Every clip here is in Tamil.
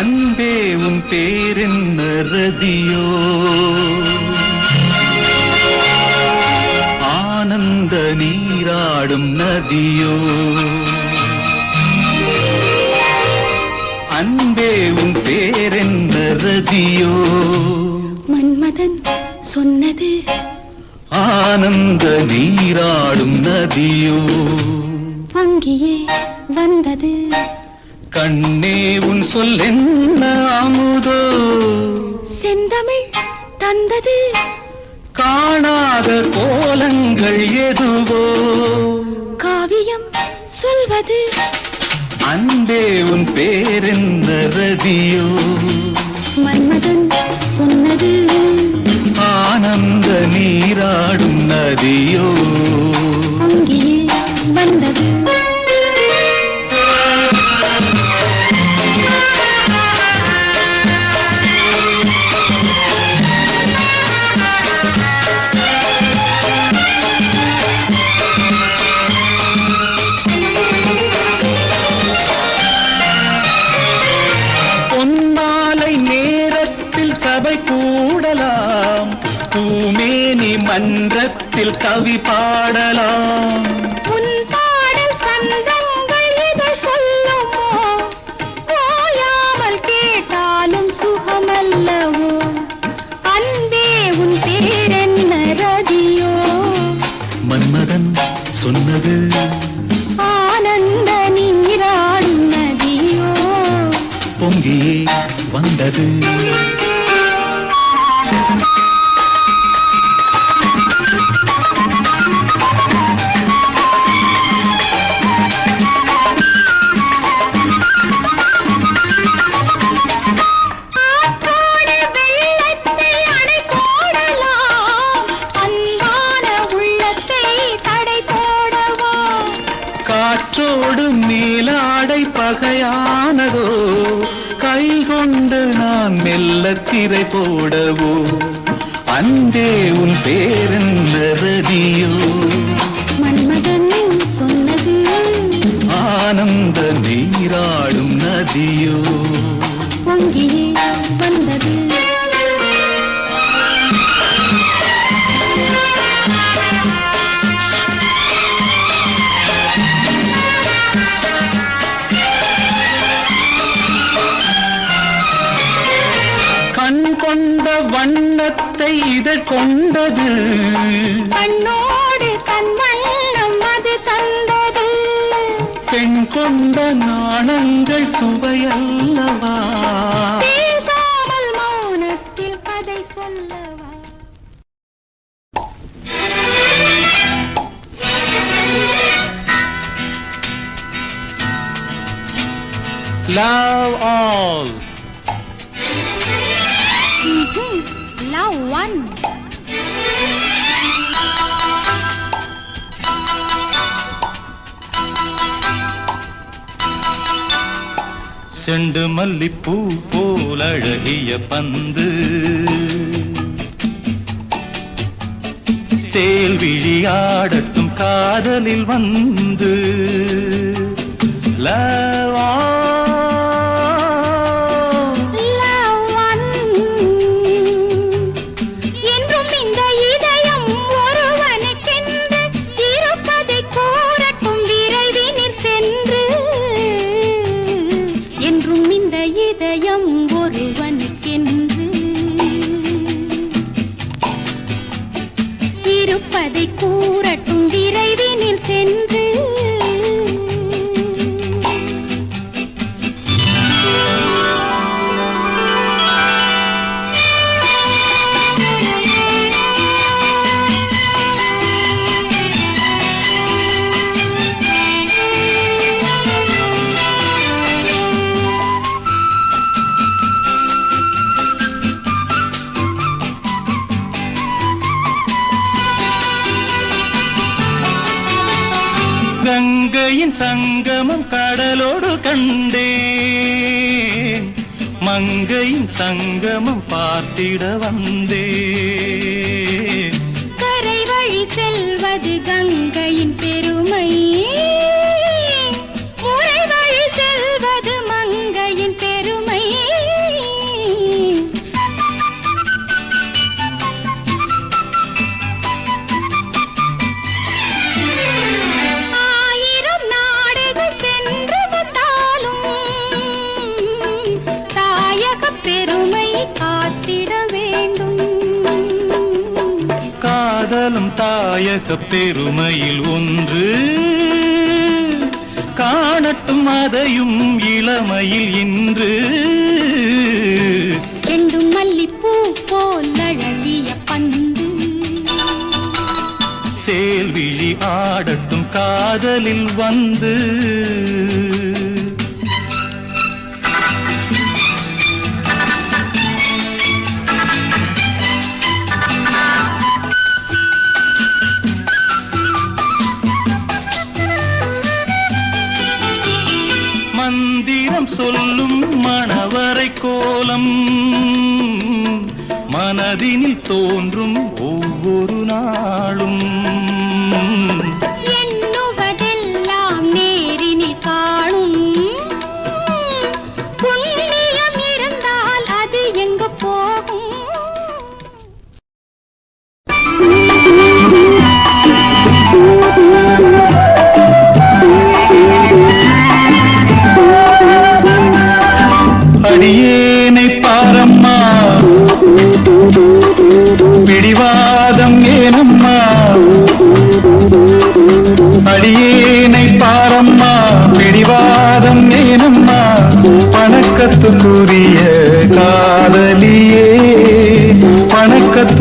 அன்பே உன் பேரென்ன ரதியோ ஆனந்த நீராடும் நதியோ? அன்பே உன் பேரென்ன ரதியோ மன்மதன் சொன்னது. ஆனந்த நீராடும் நதியோ? அங்கேயே வந்தது. கண்ணே உன் சொல்லென்ன அமுதோ செந்தமிழ் தந்தது. காணாத கோலங்கள் எதுவோ? காவியம் சொல்வது. அன்பே உன் பேரென்ன ரதியோ? மன்மதன் சொன்னது. ஆனந்த நீராடும் நதியோ? பாட்டில் கவி பாடலாம். சிறை போடவோ? அன்பே உன் பேரன் ரதியோ கொண்ட வண்ணத்தை இதழ் கொண்டது. கண்ணோடு கண் வண்ணம் அது தந்தது. பெண் கொண்ட நாணங்கள் சுவையல்லவா? பேசாமல் மௌனத்தில் கதை சொல்லவா? Love all now one. செண்டு மல்லிப்பூ போல் அழகிய பந்து சேல் விழியாடட்டும் காதலில் வந்து லவா சங்கமம் பார்த்திட வந்தே கரை வழி செல்வது கங்கையின் பெருமை. தாயக பெருமையில் ஒன்று. காணட்டும் அதையும் இளமையில் இன்று. செண்டும் மல்லிப்பூ போல் அழகிய பந்து சேல்விழி ஆடட்டும் காதலில் வந்து. மணவரை கோலம் மனதினில் தோன்றும் ஒவ்வொரு நாளும்.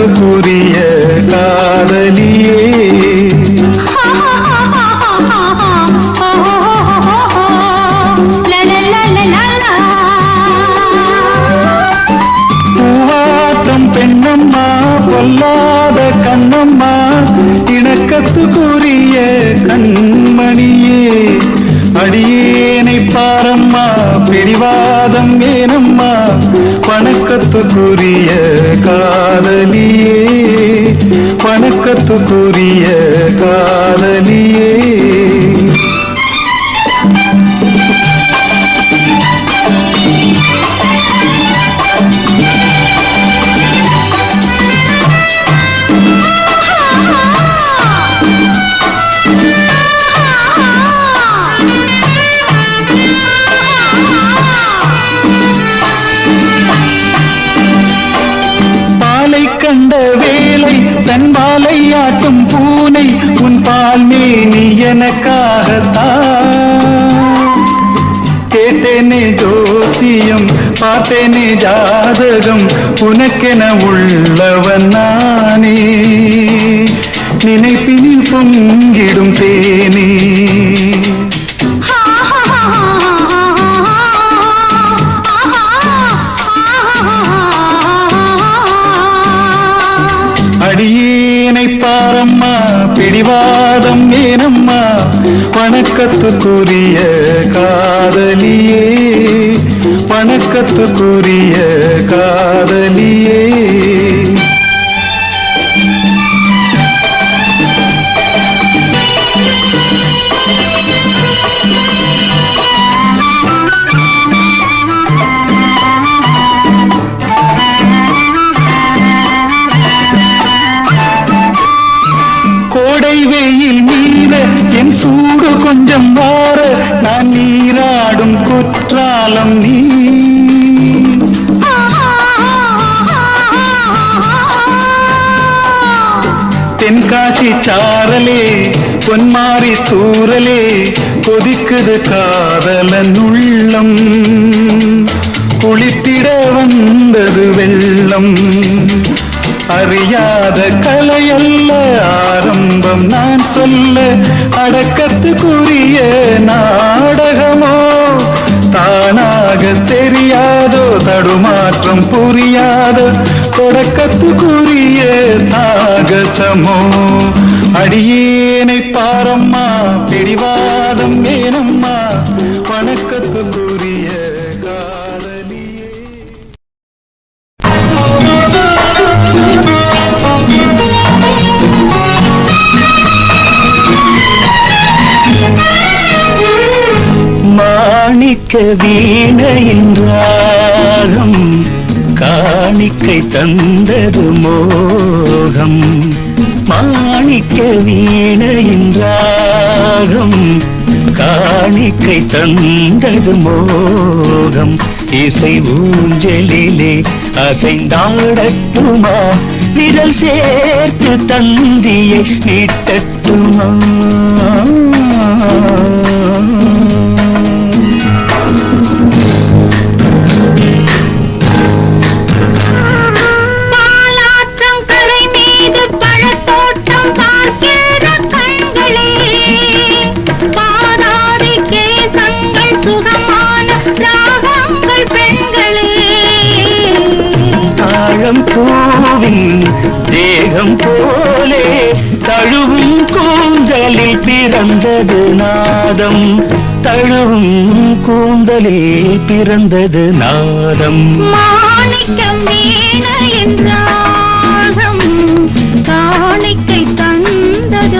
ভুরি அடியேனை பாரம்மா பிடிவாதம் ஏனம்மா பணக்கத்துக்குரிய காதலியே பணக்கத்துக்குரிய காதலியே. பார்த்தேனே ஜாதகம் உனக்கென உள்ளவன் நானே. நினைப்பினில் பொங்கிடும் தேனே. அடியேனை பாரம்மா பிடிவாதம் ஏனம்மா வணக்கத்துக்குரிய காதலியே. வணக்கத்துக்குரிய காதலியே. கோடை வெயில் மீற என் சூடு கொஞ்சம் வார நான் நீராடும் குற்றாலம் நீ. தென்காசி சாரலே பொன்மாரி தூரலே கொதிக்குது காதலன் உள்ளம். குளித்திட வந்தது வெள்ளம். அறியாத கலையல்ல ஆரம்பம் நான் சொல்ல அடக்கத்துக்குரிய நாடகமோ? தானாக தெரியாதோ தடுமாற்றம் புரியாதோ தொடக்கத்துக்குரிய சாகசமோ அடியேனை பாரம்மா பிடிவாதம் காணிக்க வீண ராகம் காணிக்கை தந்தது மோகம். மாணிக்க வீண ராகம் காணிக்கை தந்தது மோகம். இசை ஊஞ்சலிலே அசைந்தாடட்டுமா? விரல் சேர்த்து தந்தியை நீட்டட்டுமா தழுவும் கூந்தலில் பிறந்தது நாதம். தழுவும் கூந்தலில் பிறந்தது நாதம். மாணிக்கம் வீண காணிக்கை தந்தது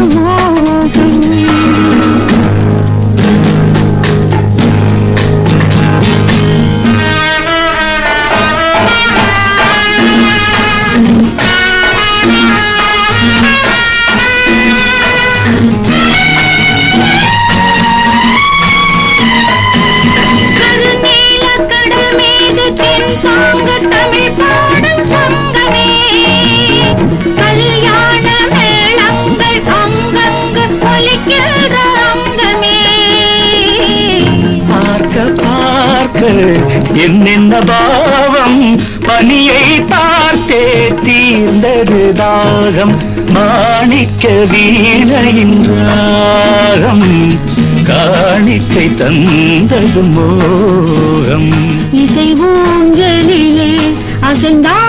என்னென்ன பாவம்? பனியை பார்த்தே தீர்ந்தது தாகம். மாணிக்க வீணையின் ராகம். காணிக்கை தந்தது மோகம். இசை ஊஞ்சலிலே அசைந்தாடட்டுமா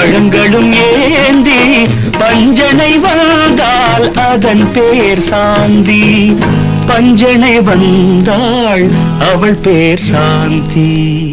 பழங்களும் ஏந்தி பஞ்சனை வந்தால் அதன் பேர் சாந்தி. பஞ்சனை வந்தாள் அவள் பேர் சாந்தி.